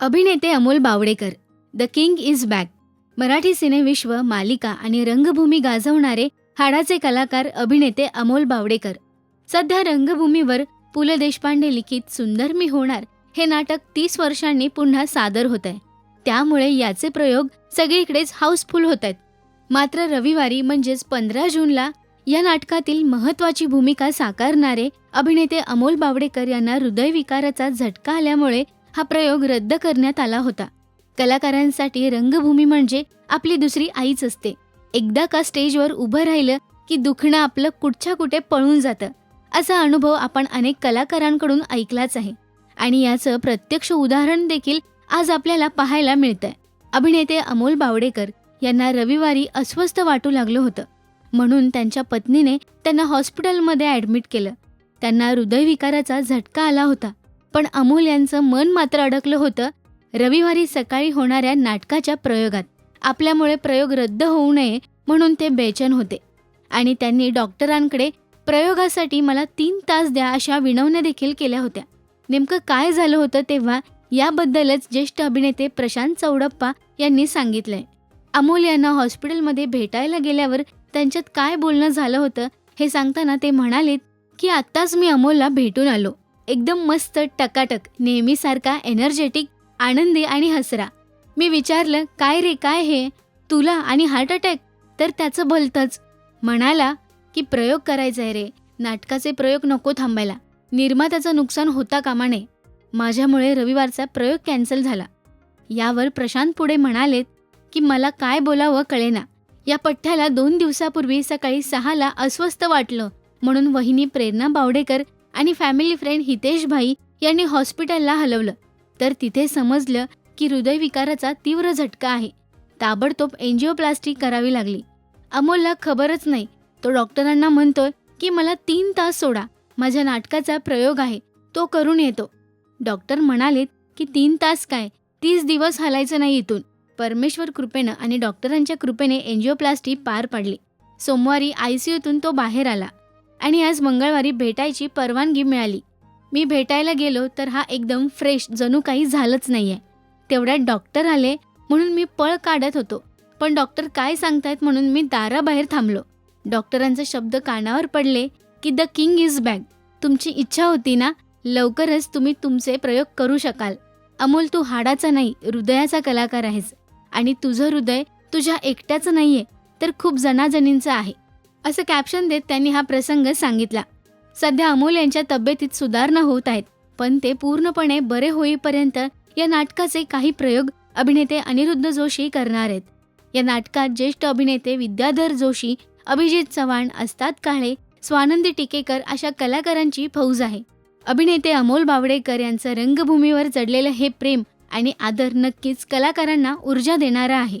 अभिनेते Amol Bawdekar the king is back Marathi सिनेविश्व मालिका आणि रंगभूमी गाजवणारे हाडाचे कलाकार अभिनेते अमोल बावडेकर. सध्या रंगभूमीवर पु ल देशपांडे लिखित सुंदर मी होणार हे नाटक तीस वर्षांनी पुन्हा सादर होत आहे त्यामुळे याचे प्रयोग सगळीकडेच हाऊसफुल होत आहेत मात्र रविवारी म्हणजेच पंधरा जूनला या नाटकातील महत्वाची भूमिका साकारणारे अभिनेते अमोल बावडेकर यांना हृदयविकाराचा झटका आल्यामुळे हा प्रयोग रद्द करण्यात आला होता. कलाकारांसाठी रंगभूमी म्हणजे आपली दुसरी आईच असते. एकदा का स्टेजवर उभं राहिलं की दुखणं आपलं कुठच्या कुठे पळून जातं असा अनुभव आपण अनेक कलाकारांकडून ऐकलाच आहे. आणि याचं प्रत्यक्ष उदाहरण देखील आज आपल्याला पाहायला मिळतंय. अभिनेते अमोल बावडेकर यांना रविवारी अस्वस्थ वाटू लागलं होतं. म्हणून त्यांच्या पत्नीने त्यांना हॉस्पिटलमध्ये ॲडमिट केलं. त्यांना हृदयविकाराचा झटका आला होता. पण अमोल यांचं मन मात्र अडकलं होतं रविवारी सकाळी होणाऱ्या नाटकाच्या प्रयोगात. आपल्यामुळे प्रयोग रद्द होऊ नये म्हणून ते बेचैन होते. आणि त्यांनी डॉक्टरांकडे प्रयोगासाठी मला तीन तास द्या अशा विनवण्या देखील केल्या होत्या. नेमकं काय झालं होतं तेव्हा याबद्दलच ज्येष्ठ अभिनेते प्रशांत चौडप्पा यांनी सांगितलंय. अमोल यांना हॉस्पिटलमध्ये भेटायला गेल्यावर त्यांच्यात काय बोलणं झालं होतं हे सांगताना ते म्हणालेत की आत्ताच मी अमोलला भेटून आलो. एकदम मस्त टकाटक नेहमीसारखा एनर्जेटिक आनंदी आणि हसरा. मी विचारलं काय रे काय हे? तुला आणि हार्ट अटॅक तर त्याचं भलतंच. म्हणाला की प्रयोग करायचा आहे रे. नाटकाचे प्रयोग नको थांबायला. निर्मात्याचं नुकसान होता कामा नये. माझ्यामुळे रविवारचा प्रयोग कॅन्सल झाला. यावर प्रशांत पुढे म्हणालेत की मला काय बोलावं कळेना. या पठ्ठ्याला दोन दिवसापूर्वी सकाळी सहाला अस्वस्थ वाटलं. म्हणून वहिनी प्रेरणा बावडेकर आणि फॅमिली फ्रेंड हितेश भाई यांनी हॉस्पिटलला हलवलं. तर तिथे समजलं की हृदयविकाराचा तीव्र झटका आहे. ताबडतोब एन्जिओप्लास्टी करावी लागली. अमोलला खबरच नाही. तो डॉक्टरांना म्हणतोय की मला तीन तास सोडा. माझ्या नाटकाचा प्रयोग आहे. तो करून येतो. डॉक्टर म्हणालेत की तीन तास काय? तीस दिवस हलायचं नाही इथून. परमेश्वर कृपेनं आणि डॉक्टरांच्या कृपेने एन्जिओप्लास्टी पार पाडली. सोमवारी आयसीयूतून तो बाहेर आला. आणि आज मंगळवारी भेटायची परवानगी मिळाली. मी भेटायला गेलो तर हा एकदम फ्रेश जणू काही झालंच नाहीये. तेवढ्यात डॉक्टर आले म्हणून मी पळ काढत होतो. पण डॉक्टर काय सांगतायत म्हणून मी दाराबाहेर थांबलो. डॉक्टरांचे शब्द कानावर पडले की द किंग इज बॅक तुमची इच्छा होती ना? लवकरच तुम्ही तुमचे प्रयोग करू शकाल. अमोल तू हाडाचा नाही हृदयाचा कलाकार आहेस. आणि तुझं हृदय तुझ्या एकट्याचं नाहीये तर खूप जणाजणींचं आहे. असं कॅप्शन देत त्यांनी हा प्रसंग सांगितला. सध्या अमोल यांच्या तब्येतीत सुधारणा होत आहेत पण ते पूर्णपणे बरे होईपर्यंत या नाटकाचे काही प्रयोग अभिनेते अनिरुद्ध जोशी करणार आहेत. या नाटकात ज्येष्ठ अभिनेते विद्याधर जोशी अभिजित चव्हाण अस्ताद काळे स्वानंदी टिकेकर अशा कलाकारांची फौज आहे. अभिनेते अमोल बावडेकर यांचं रंगभूमीवर जडलेलं हे प्रेम आणि आदर नक्कीच कलाकारांना ऊर्जा देणारा आहे.